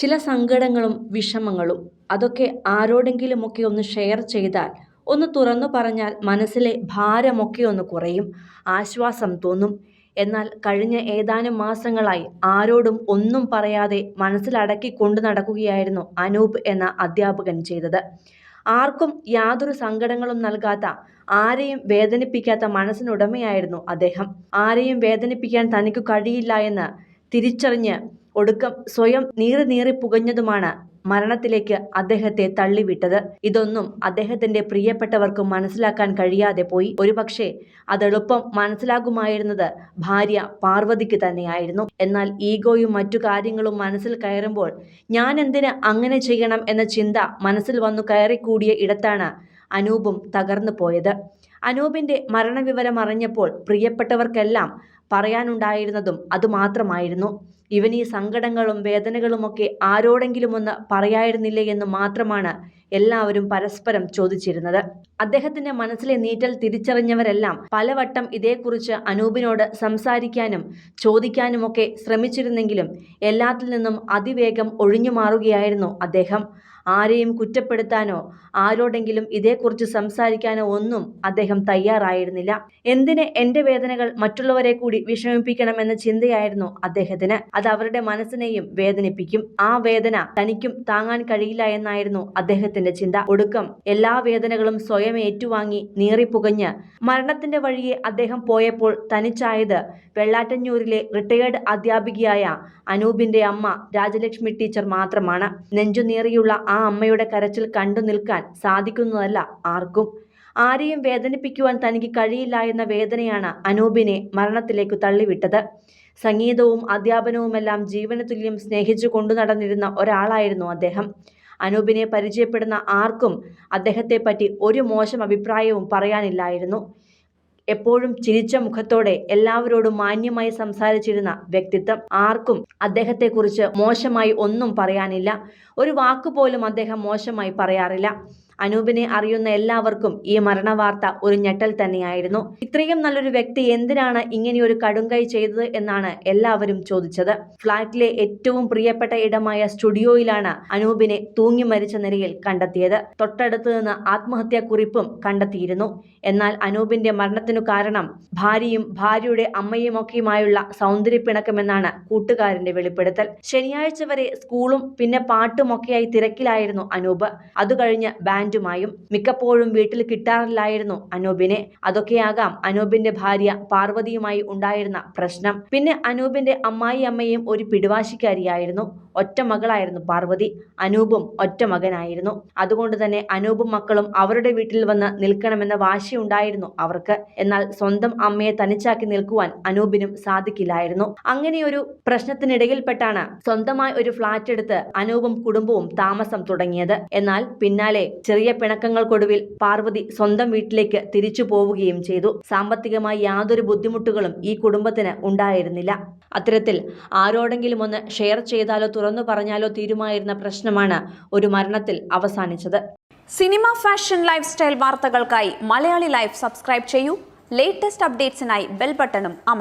ചില സങ്കടങ്ങളും വിഷമങ്ങളും അതൊക്കെ ആരോടെങ്കിലുമൊക്കെ ഒന്ന് ഷെയർ ചെയ്താൽ ഒന്ന് തുറന്നു പറഞ്ഞാൽ മനസ്സിലെ ഭാരമൊക്കെ ഒന്ന് കുറയും ആശ്വാസം തോന്നും. എന്നാൽ കഴിഞ്ഞ ഏതാനും മാസങ്ങളായി ആരോടും ഒന്നും പറയാതെ മനസ്സിലടക്കി കൊണ്ടു നടക്കുകയായിരുന്നു അനൂപ് എന്ന അധ്യാപകൻ ചെയ്തത്. ആർക്കും യാതൊരു സങ്കടങ്ങളും നൽകാത്ത ആരെയും വേദനിപ്പിക്കാത്ത മനസ്സിനുടമയായിരുന്നു അദ്ദേഹം. ആരെയും വേദനിപ്പിക്കാൻ തനിക്ക് കഴിയില്ല എന്ന് തിരിച്ചറിഞ്ഞ് ഒടുക്കം സ്വയം നീറി നീറി പുകഞ്ഞതുമാണ് മരണത്തിലേക്ക് അദ്ദേഹത്തെ തള്ളിവിട്ടത്. ഇതൊന്നും അദ്ദേഹത്തിന്റെ പ്രിയപ്പെട്ടവർക്കും മനസ്സിലാക്കാൻ കഴിയാതെ പോയി. ഒരുപക്ഷെ അതെളുപ്പം മനസ്സിലാകുമായിരുന്നത് ഭാര്യ പാർവതിക്ക് തന്നെയായിരുന്നു. എന്നാൽ ഈഗോയും മറ്റു കാര്യങ്ങളും മനസ്സിൽ കയറുമ്പോൾ ഞാൻ എന്തിന് അങ്ങനെ ചെയ്യണം എന്ന ചിന്ത മനസ്സിൽ വന്നു കയറിക്കൂടിയ ഇടത്താണ് അനൂപും തകർന്നു പോയത്. അനൂപിന്റെ മരണവിവരം അറിഞ്ഞപ്പോൾ പ്രിയപ്പെട്ടവർക്കെല്ലാം പറയാനുണ്ടായിരുന്നതും അതുമാത്രമായിരുന്നു ഇവൻ ഈ സങ്കടങ്ങളും വേദനകളുമൊക്കെ ആരോടെങ്കിലും ഒന്ന് പറയായിരുന്നില്ലേ എന്ന് മാത്രമാണ് എല്ലാവരും പരസ്പരം ചോദിച്ചിരുന്നത്. അദ്ദേഹത്തിന്റെ മനസ്സിലെ നീറ്റൽ തിരിച്ചറിഞ്ഞവരെല്ലാം പലവട്ടം ഇതേക്കുറിച്ച് അനൂപിനോട് സംസാരിക്കാനും ചോദിക്കാനുമൊക്കെ ശ്രമിച്ചിരുന്നെങ്കിലും എല്ലാത്തിൽ നിന്നും അതിവേഗം ഒഴിഞ്ഞു മാറുകയായിരുന്നു അദ്ദേഹം. ആരെയും കുറ്റപ്പെടുത്താനോ ആരോടെങ്കിലും ഇതേക്കുറിച്ച് സംസാരിക്കാനോ ഒന്നും അദ്ദേഹം തയ്യാറായിരുന്നില്ല. എന്തിന് എന്റെ വേദനകൾ മറ്റുള്ളവരെ കൂടി വിഷമിപ്പിക്കണം എന്ന ചിന്തയായിരുന്നു അദ്ദേഹത്തിന്. അത് അവരുടെ മനസ്സിനെയും വേദനിപ്പിക്കും. ആ വേദന തനിക്കും താങ്ങാൻ കഴിയില്ല എന്നായിരുന്നു അദ്ദേഹത്തിന്റെ ചിന്ത. ഒടുക്കം എല്ലാ വേദനകളും സ്വയം ഏറ്റുവാങ്ങി നീറിപ്പുകഞ്ഞ് മരണത്തിന്റെ വഴിയെ അദ്ദേഹം പോയപ്പോൾ തനിച്ചായത് വെള്ളാറ്റഞ്ഞൂരിലെ റിട്ടയേർഡ് അധ്യാപികയായ അനൂപിന്റെ അമ്മ രാജലക്ഷ്മി ടീച്ചർ മാത്രമാണ്. നെഞ്ചുനീറിയുള്ള ആ അമ്മയുടെ കരച്ചിൽ കണ്ടു നിൽക്കാൻ സാധിക്കുന്നതല്ല ആർക്കും. ആരെയും വേദനിപ്പിക്കുവാൻ തനിക്ക് കഴിയില്ല എന്ന വേദനയാണ് അനൂപിനെ മരണത്തിലേക്ക് തള്ളിവിട്ടത്. സംഗീതവും അധ്യാപനവുമെല്ലാം ജീവന തുല്യം സ്നേഹിച്ചു കൊണ്ടു നടന്നിരുന്ന ഒരാളായിരുന്നു അദ്ദേഹം. അനൂപിനെ പരിചയപ്പെടുന്ന ആർക്കും അദ്ദേഹത്തെ പറ്റി ഒരു മോശം അഭിപ്രായവും പറയാനില്ലായിരുന്നു. എപ്പോഴും ചിരിച്ച മുഖത്തോടെ എല്ലാവരോടും മാന്യമായി സംസാരിച്ചിരുന്ന വ്യക്തിത്വം ആർക്കും അദ്ദേഹത്തെക്കുറിച്ച് മോശമായി ഒന്നും പറയാനില്ല. ഒരു വാക്കുപോലും അദ്ദേഹം മോശമായി പറയാറില്ല. അനൂപിനെ അറിയുന്ന എല്ലാവർക്കും ഈ മരണവാർത്ത ഒരു ഞെട്ടൽ തന്നെയായിരുന്നു. ഇത്രയും നല്ലൊരു വ്യക്തി എന്തിനാണ് ഇങ്ങനെയൊരു കടുങ്കൈ ചെയ്തത് എന്നാണ് എല്ലാവരും ചോദിച്ചത്. ഫ്ളാറ്റിലെ ഏറ്റവും പ്രിയപ്പെട്ട ഇടമായ സ്റ്റുഡിയോയിലാണ് അനൂപിനെ തൂങ്ങി മരിച്ച നിലയിൽ കണ്ടെത്തിയത്. തൊട്ടടുത്ത് നിന്ന് ആത്മഹത്യാ കുറിപ്പും കണ്ടെത്തിയിരുന്നു. എന്നാൽ അനൂപിന്റെ മരണത്തിനു കാരണം ഭാര്യയും ഭാര്യയുടെ അമ്മയുമൊക്കെയുമായുള്ള സൗന്ദര്യപ്പിണക്കമെന്നാണ് കൂട്ടുകാരന്റെ വെളിപ്പെടുത്തൽ. ശനിയാഴ്ച വരെ സ്കൂളും പിന്നെ പാട്ടുമൊക്കെയായി തിരക്കിലായിരുന്നു അനൂപ്. അത് കഴിഞ്ഞ് ബാൻഡുമായും മിക്കപ്പോഴും വീട്ടിൽ കിട്ടാറില്ലായിരുന്നു അനൂപിനെ. അതൊക്കെയാകാം അനൂപിന്റെ ഭാര്യ പാർവതിയുമായി ഉണ്ടായിരുന്ന പ്രശ്നം. പിന്നെ അനൂപിന്റെ അമ്മായി അമ്മയും ഒരു പിടിവാശിക്കാരിയായിരുന്നു. ഒറ്റ മകളായിരുന്നു പാർവതി. അനൂപും ഒറ്റ മകനായിരുന്നു. അതുകൊണ്ട് തന്നെ അനൂപും മക്കളും അവരുടെ വീട്ടിൽ വന്ന് നിൽക്കണമെന്ന വാശിയുണ്ടായിരുന്നു അവർക്ക്. എന്നാൽ സ്വന്തം അമ്മയെ തനിച്ചാക്കി നിൽക്കുവാൻ അനൂപിനും സാധിക്കില്ലായിരുന്നു. അങ്ങനെയൊരു പ്രശ്നത്തിനിടയിൽപ്പെട്ടാണ് സ്വന്തമായി ഒരു ഫ്ളാറ്റ് എടുത്ത് അനൂപും കുടുംബവും താമസം തുടങ്ങിയത്. എന്നാൽ പിന്നാലെ ചെറിയ പിണക്കങ്ങൾക്കൊടുവിൽ പാർവതി സ്വന്തം വീട്ടിലേക്ക് തിരിച്ചു പോവുകയും ചെയ്തു. സാമ്പത്തികമായി യാതൊരു ബുദ്ധിമുട്ടുകളും ഈ കുടുംബത്തിന് ഉണ്ടായിരുന്നില്ല. അത്തരത്തിൽ ആരോടെങ്കിലും ഒന്ന് ഷെയർ ചെയ്താലോ തുറന്നു പറഞ്ഞാലോ തീരുമായിരുന്ന പ്രശ്നമാണ് ഒരു മരണത്തിൽ അവസാനിച്ചത്. സിനിമ ഫാഷൻ ലൈഫ് സ്റ്റൈൽ വാർത്തകൾക്കായി മലയാളി ലൈഫ് സബ്സ്ക്രൈബ് ചെയ്യൂ. ലേറ്റസ്റ്റ് അപ്ഡേറ്റ്സിനായി ബെൽ ബട്ടണും അമർ